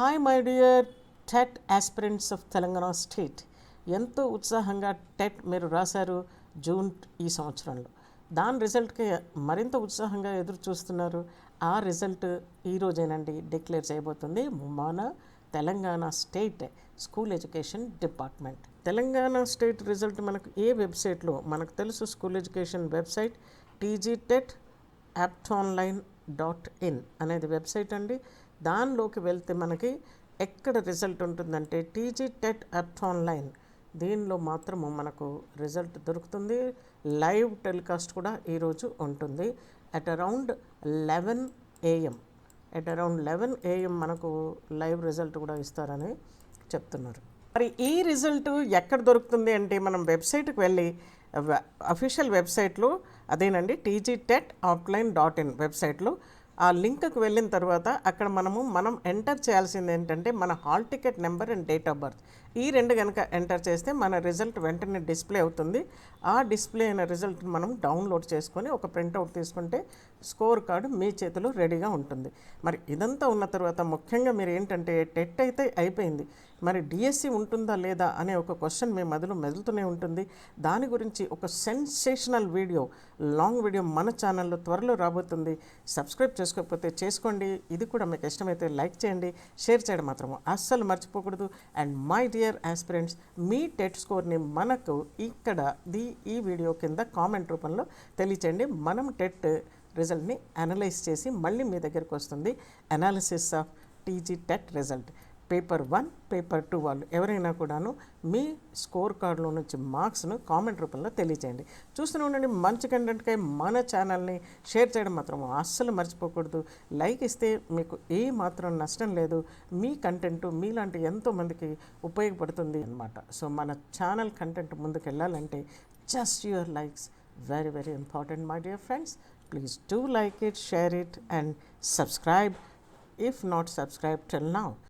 Hi my dear TET aspirants of Telangana state. ఎంతో ఉత్సాహంగా TET మీరు రాశారు జూన్ ఈ సంవత్సరంలో. దాని రిజల్ట్కి మరింత ఉత్సాహంగా ఎదురు చూస్తున్నారు ఆ రిజల్ట్ ఈరోజేనండి డిక్లేర్ చేయబోతుంది. మన Telangana state school education department. Telangana state result మనకు ఏ వెబ్సైట్లో? మనకు తెలుసు school education website TG TET aptonline dot in అనేది వెబ్సైట్ అండి. దానిలోకి వెళ్తే మనకి ఎక్కడ రిజల్ట్ ఉంటుందంటే టీజీ టెట్ యాప్టాన్లైన్ దీనిలో మాత్రము మనకు రిజల్ట్ దొరుకుతుంది. లైవ్ టెలికాస్ట్ కూడా ఈరోజు ఉంటుంది. At around eleven AM. At around eleven AM మనకు లైవ్ రిజల్ట్ కూడా ఇస్తారని చెప్తున్నారు. మరి ఈ రిజల్ట్ ఎక్కడ దొరుకుతుంది అంటే మనం వెబ్సైట్కి వెళ్ళి అఫీషియల్ వెబ్సైట్లో అదేనండి TG TET offline dot in వెబ్సైట్లో ఆ లింక్కి వెళ్ళిన తర్వాత అక్కడ మనము మనం ఎంటర్ చేయాల్సింది ఏంటంటే మన hall ticket number and date of birth. ఈ రెండు కనుక ఎంటర్ చేస్తే మన రిజల్ట్ వెంటనే డిస్ప్లే అవుతుంది. ఆ డిస్ప్లే అయిన రిజల్ట్ మనం డౌన్లోడ్ చేసుకొని ఒక ప్రింట్అవుట్ తీసుకుంటే స్కోర్ కార్డు మీ చేతిలో రెడీగా ఉంటుంది. మరి ఇదంతా ఉన్న తర్వాత ముఖ్యంగా మీరు ఏంటంటే టెట్ అయితే అయిపోయింది. మరి డిఎస్సి ఉంటుందా లేదా అనే ఒక క్వశ్చన్ మీ మదిలో మెదులుతూనే ఉంటుంది. దాని గురించి ఒక సెన్సేషనల్ వీడియో లాంగ్ వీడియో మన ఛానల్లో త్వరలో రాబోతుంది. సబ్స్క్రైబ్ చేసుకోకపోతే చేసుకోండి. ఇది కూడా మీకు ఇష్టమైతే లైక్ చేయండి. షేర్ చేయడం మాత్రం అస్సలు మర్చిపోకూడదు. And my dear year aspirants me TET స్కోర్ని మనకు ఇక్కడ ది ఈ వీడియో కింద కామెంట్ రూపంలో తెలియచేయండి. మనం టెట్ రిజల్ట్ని అనలైజ్ చేసి మళ్ళీ మీ దగ్గరికి వస్తుంది. Analysis of TG TET result paper one paper two వాళ్ళు ఎవరైనా కూడాను మీ స్కోర్ కార్డులో నుంచి మార్క్స్ను కామెంట్ రూపంలో తెలియజేయండి చూస్తూనే ఉండండి మంచి కంటెంట్కై మన ఛానల్ని షేర్ చేయడం మాత్రం అస్సలు మర్చిపోకూడదు. లైక్ ఇస్తే మీకు ఏ మాత్రం నష్టం లేదు. మీ కంటెంట్ మీలాంటి ఎంతోమందికి ఉపయోగపడుతుంది అనమాట సో మన ఛానల్ కంటెంట్ ముందుకు వెళ్ళాలంటే just your likes very very important my dear friends please do like it share it and subscribe if not subscribed till now.